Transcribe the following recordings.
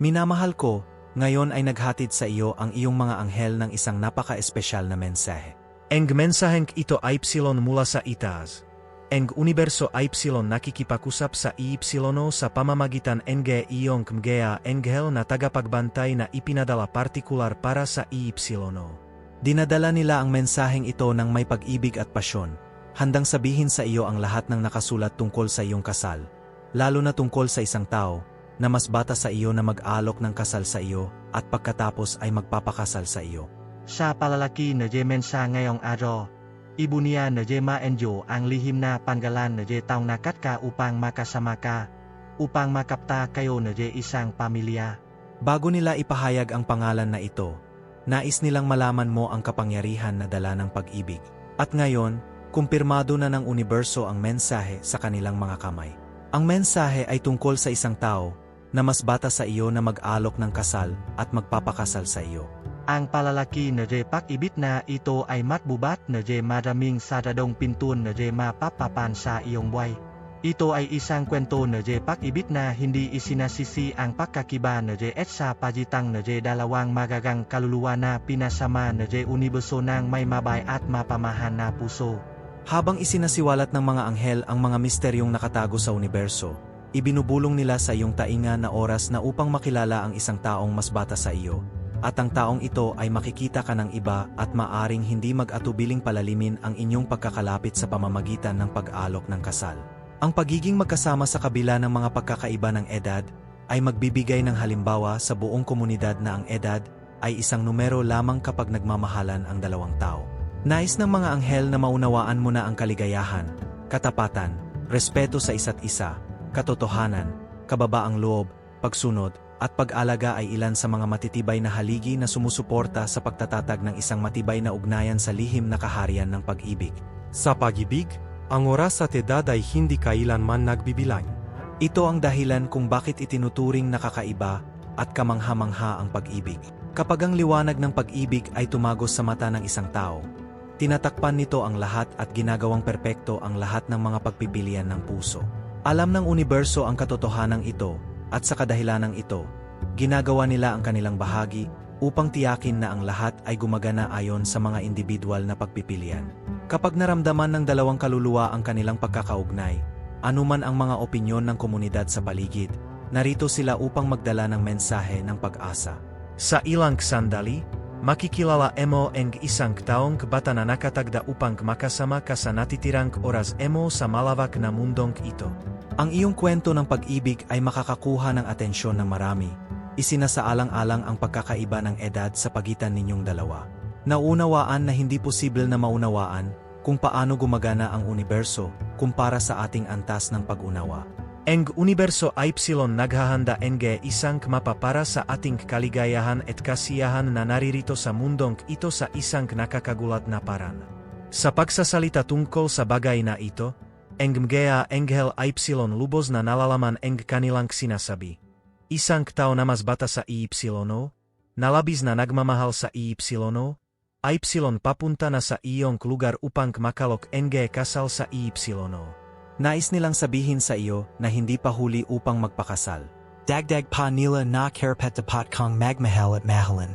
Minamahal ko, ngayon ay naghatid sa iyo ang iyong mga anghel ng isang napaka-espesyal na mensahe. Ang mensaheng ito ay mula sa itaas. Ang universo ay nakikipakusap sa Epsilono sa pamamagitan ng iyong mga anghel na tagapagbantay na ipinadala partikular para sa Epsilono. Dinadala nila ang mensaheng ito ng may pag-ibig at pasyon, handang sabihin sa iyo ang lahat ng nakasulat tungkol sa iyong kasal, lalo na tungkol sa isang tao, na mas bata sa iyo na mag-alok ng kasal sa iyo, at pagkatapos ay magpapakasal sa iyo. Sa palalaki na je mensa ngayong araw, ibu niya na je ma-enjo ang lihim na panggalan na je taong nakat ka upang makasama ka, upang makapta kayo na je isang pamilya. Bago nila ipahayag ang pangalan na ito, nais nilang malaman mo ang kapangyarihan na dala ng pag-ibig. At ngayon, kumpirmado na ng universo ang mensahe sa kanilang mga kamay. Ang mensahe ay tungkol sa isang tao na mas bata sa iyo na mag-alok ng kasal at magpapakasal sa iyo. Ang palalaki na je pag-ibig na ito ay matbubat na je maraming saradong pintun na je mapapapan sa iyong buhay. Ito ay isang kwento na je pag-ibig na hindi isinasisi ang pagkakiba na je at sa pagitang na je dalawang magagang kaluluwa na pinasama na je universo ng may mabay at mapamahan na puso. Habang isinasiwalat ng mga anghel ang mga misteryong nakatago sa universo, ibinubulong nila sa iyong tainga na oras na upang makilala ang isang taong mas bata sa iyo, at ang taong ito ay makikita ka ng iba at maaring hindi mag-atubiling palalimin ang inyong pagkakalapit sa pamamagitan ng pag-alok ng kasal. Ang pagiging magkasama sa kabila ng mga pagkakaiba ng edad ay magbibigay ng halimbawa sa buong komunidad na ang edad ay isang numero lamang kapag nagmamahalan ang dalawang tao. Nais ng mga anghel na maunawaan mo na ang kaligayahan, katapatan, respeto sa isa't isa, katotohanan, kababaang loob, pagsunod, at pag-alaga ay ilan sa mga matitibay na haligi na sumusuporta sa pagtatatag ng isang matibay na ugnayan sa lihim na kaharian ng pag-ibig. Sa pag-ibig, ang oras at edad ay hindi kailanman nagbibilang. Ito ang dahilan kung bakit itinuturing nakakaiba at kamangha-mangha ang pag-ibig. Kapag ang liwanag ng pag-ibig ay tumagos sa mata ng isang tao, tinatakpan nito ang lahat at ginagawang perpekto ang lahat ng mga pagpipilian ng puso. Alam ng universo ang katotohanan ito, at sa kadahilanang ito, ginagawa nila ang kanilang bahagi upang tiyakin na ang lahat ay gumagana ayon sa mga individual na pagpipilian. Kapag naramdaman ng dalawang kaluluwa ang kanilang pagkakaugnay, anuman ang mga opinyon ng komunidad sa paligid, narito sila upang magdala ng mensahe ng pag-asa. Sa ilang sandali, makikilala mo ang isang taong bata na nakatagda upang makasama ka sa natitirang oras mo sa malawak na mundong ito. Ang iyong kwento ng pag-ibig ay makakakuha ng atensyon ng marami. Isinasaalang-alang ang pagkakaiba ng edad sa pagitan ninyong dalawa. Naunawaan na hindi posible na maunawaan kung paano gumagana ang universo kumpara sa ating antas ng pag-unawa. Ang universo Epsilon naghahanda ng isang mapa para sa ating kaligayahan at kasiyahan na naririto sa mundong ito sa isang nakakagulat na paran. Sa pagsasalita tungkol sa bagay na ito, ang mga anghel Epsilon lubos na nalalaman ang kanilang sinasabi. Isang tao na mas bata sa Epsilono, nalabis na nagmamahal sa Epsilono, Epsilon papunta na sa iyong lugar upang makalok ng kasal sa Epsilono. Nais nilang sabihin sa iyo na hindi pa huli upang magpakasal. Dagdag pa nila na karapetapat kong magmahal at mahalin.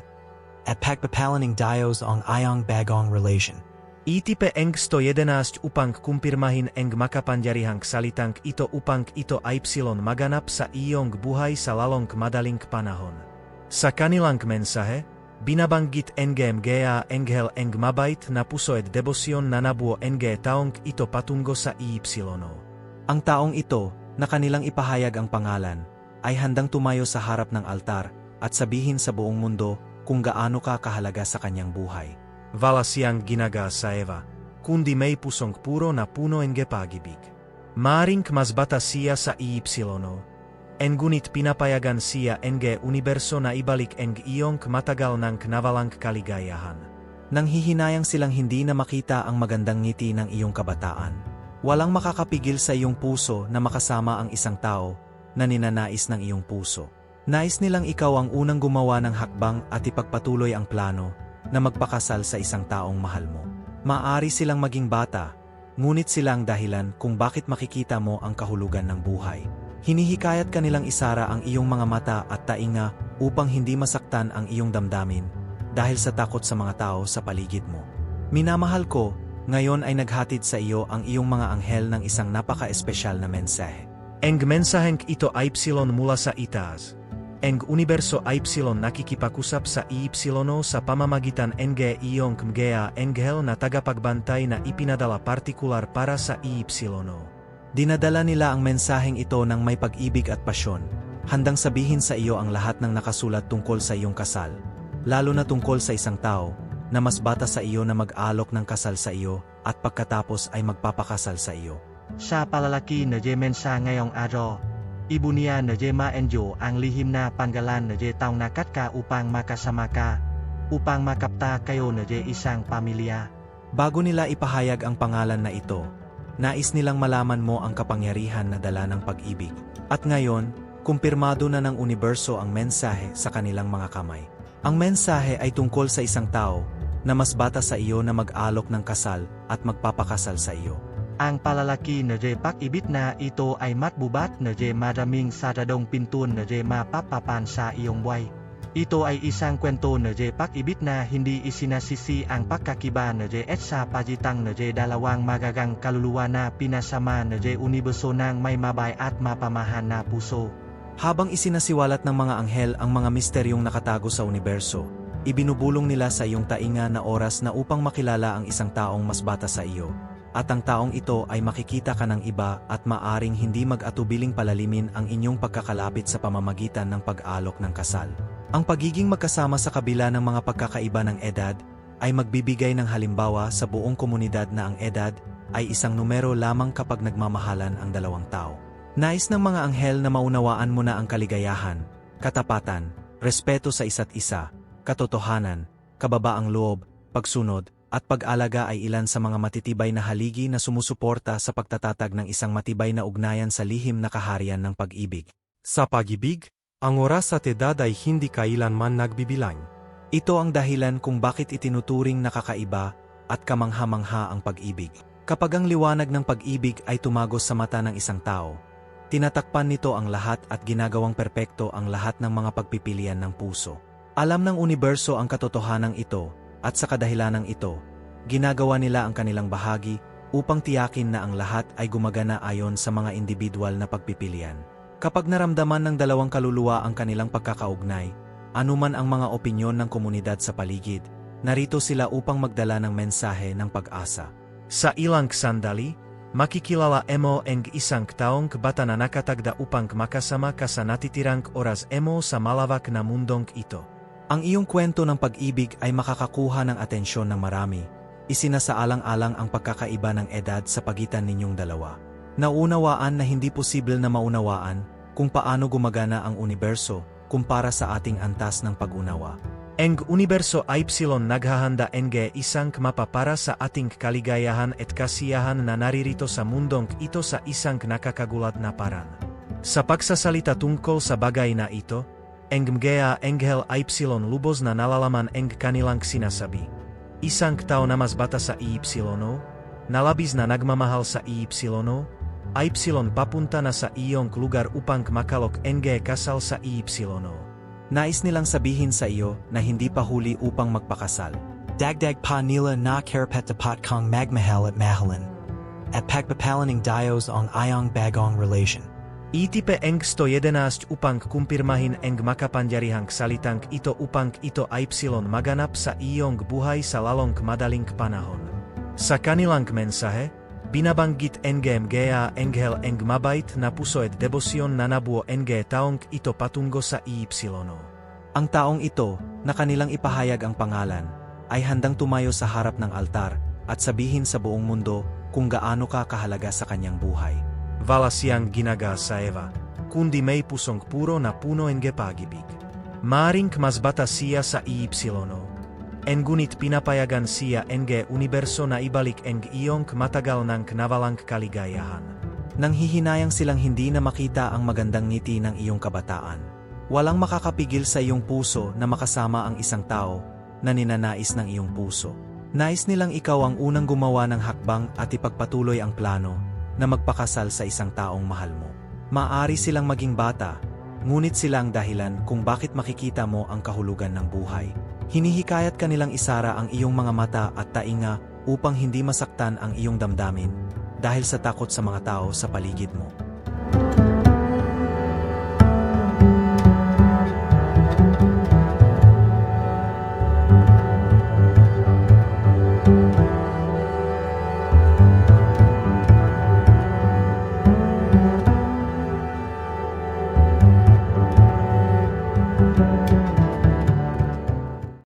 At pagpapalaning dios ang ayong bagong relation. Itipe eng 111 upang kumpirmahin eng makapangyarihang salitang ito upang ito ay Epsilon maganap sa iyong buhay sa lalong madaling panahon. Sa kanilang mensahe, binabanggit engem gea enghel eng mabait na puso at debosyon na nabuo enge taong ito patungo sa Epsilono. Ang taong ito, na kanilang ipahayag ang pangalan, ay handang tumayo sa harap ng altar at sabihin sa buong mundo kung gaano ka kahalaga sa kanyang buhay. Wala siyang ginaga sa Eva, kundi may pusong puro na puno ng pag-ibig. Maring mas bata siya sa Epsilono, Engunit pinapayagan siya enge universo na ibalik eng iyong matagal ng knawalang kaligayahan. Nang hihinayang silang hindi na makita ang magandang ngiti ng iyong kabataan. Walang makakapigil sa iyong puso na makasama ang isang tao na ninanais ng iyong puso. Nais nilang ikaw ang unang gumawa ng hakbang at ipagpatuloy ang plano na magpakasal sa isang taong mahal mo. Maari silang maging bata, ngunit sila ang dahilan kung bakit makikita mo ang kahulugan ng buhay. Hinihikayat ka nilang isara ang iyong mga mata at tainga upang hindi masaktan ang iyong damdamin dahil sa takot sa mga tao sa paligid mo. Minamahal ko, ngayon ay naghatid sa iyo ang iyong mga anghel ng isang napaka-espesyal na mensahe. Ang mensaheng ito ay mula sa itaas. Ang universo ay nakikipakusap sa Ipsilono sa pamamagitan ng iyong mga anghel na tagapagbantay na ipinadala partikular para sa Ipsilono. Dinadala nila ang mensaheng ito ng may pag-ibig at pasyon, handang sabihin sa iyo ang lahat ng nakasulat tungkol sa iyong kasal, lalo na tungkol sa isang tao na mas bata sa iyo na mag-alok ng kasal sa iyo at pagkatapos ay magpapakasal sa iyo. Sa palalaki na je mensa ngayong araw, ibu niya na je ma-enjo ang lihim na panggalan taong nakat ka upang makasama ka, upang makapta kayo na je isang pamilya. Bago nila ipahayag ang pangalan na ito, nais nilang malaman mo ang kapangyarihan na dala ng pag-ibig. At ngayon, kumpirmado na ng universo ang mensahe sa kanilang mga kamay. Ang mensahe ay tungkol sa isang tao na mas bata sa iyo na mag-alok ng kasal at magpapakasal sa iyo. Ang palalaki na je pag-ibig na ito ay matbubat na je maraming saradong pintun na je mapapapan sa iyong buhay. Ito ay isang kwento na je pag-ibig na hindi isinasisi ang pagkakiba na et sa pagitang na je dalawang magagang kaluluwa na pinasama na je universo ng may mabay at mapamahan na puso. Habang isinasiwalat ng mga anghel ang mga misteryong nakatago sa universo, ibinubulong nila sa iyong tainga na oras na upang makilala ang isang taong mas bata sa iyo. At ang taong ito ay makikita ka ng iba at maaring hindi mag-atubiling palalimin ang inyong pagkakalapit sa pamamagitan ng pag-alok ng kasal. Ang pagiging magkasama sa kabila ng mga pagkakaiba ng edad ay magbibigay ng halimbawa sa buong komunidad na ang edad ay isang numero lamang kapag nagmamahalan ang dalawang tao. Nais ng mga anghel na maunawaan mo na ang kaligayahan, katapatan, respeto sa isa't isa, katotohanan, kababaang loob, pagsunod, at pag-alaga ay ilan sa mga matitibay na haligi na sumusuporta sa pagtatatag ng isang matibay na ugnayan sa lihim na kaharian ng pag-ibig. Sa pag-ibig, ang oras at edad ay hindi kailanman nagbibilang. Ito ang dahilan kung bakit itinuturing nakakaiba at kamangha-mangha ang pag-ibig. Kapag ang liwanag ng pag-ibig ay tumagos sa mata ng isang tao, tinatakpan nito ang lahat at ginagawang perpekto ang lahat ng mga pagpipilian ng puso. Alam ng universo ang katotohanan ito, at sa kadahilanang ito, ginagawa nila ang kanilang bahagi upang tiyakin na ang lahat ay gumagana ayon sa mga individual na pagpipilian. Kapag naramdaman ng dalawang kaluluwa ang kanilang pagkakaugnay, anuman ang mga opinyon ng komunidad sa paligid, narito sila upang magdala ng mensahe ng pag-asa. Sa ilang sandali, makikilala emo ang isang taong bata na nakatagda upang makasama ka sa natitirang oras emo sa malawak na mundong ito. Ang iyong kwento ng pag-ibig ay makakakuha ng atensyon ng marami. Isinasaalang-alang ang pagkakaiba ng edad sa pagitan ninyong dalawa. Naunawaan na hindi posible na maunawaan kung paano gumagana ang universo kumpara sa ating antas ng pag-unawa. Ang universo Ipsilon naghahanda ng isang mapa para sa ating kaligayahan at kasiyahan na naririto sa mundong ito sa isang nakakagulat na paraan. Sa pagsasalita tungkol sa bagay na ito, ang mga anghel Ipsilon lubos na nalalaman ang kanilang sinasabi. Isang tao na mas bata sa Ipsilono, nalabis na nagmamahal sa Ipsilono, Ipsilon papunta na sa iyong lugar upang makalok ang kasal sa Ipsilono. Nais nilang sabihin sa iyo na hindi pa huli upang magpakasal. Dagdag pa nila na karapet dapat kong magmahal at mahalin. At pagpapalaning dios ang ayong bagong relation. Itipe ang 111 upang kumpirmahin ang makapangyarihang salitang ito upang ito Ipsilon maganap sa iyong buhay sa lalong madaling panahon. Sa kanilang mensahe, binabanggit ang mga anghel ang mabait na puso at debosyon na nabuo ang taong ito patungo sa Ipsilono. Ang taong ito, na kanilang ipahayag ang pangalan, ay handang tumayo sa harap ng altar at sabihin sa buong mundo kung gaano ka kahalaga sa kanyang buhay. Wala siyang ginaga sa Eva, kundi may pusong puro na puno ng pag-ibig. Maring mas bata siya sa Ipsilono. Engunit pinapayagan siya ng universo na ibalik ang iyong matagal ng nawalang kaligayahan. Nang hihinayang silang hindi na makita ang magandang ngiti ng iyong kabataan. Walang makakapigil sa iyong puso na makasama ang isang tao na ninanais ng iyong puso. Nais nilang ikaw ang unang gumawa ng hakbang at ipagpatuloy ang plano na magpakasal sa isang taong mahal mo. Maari silang maging bata, ngunit sila ang dahilan kung bakit makikita mo ang kahulugan ng buhay. Hinihikayat ka nilang isara ang iyong mga mata at tainga upang hindi masaktan ang iyong damdamin dahil sa takot sa mga tao sa paligid mo.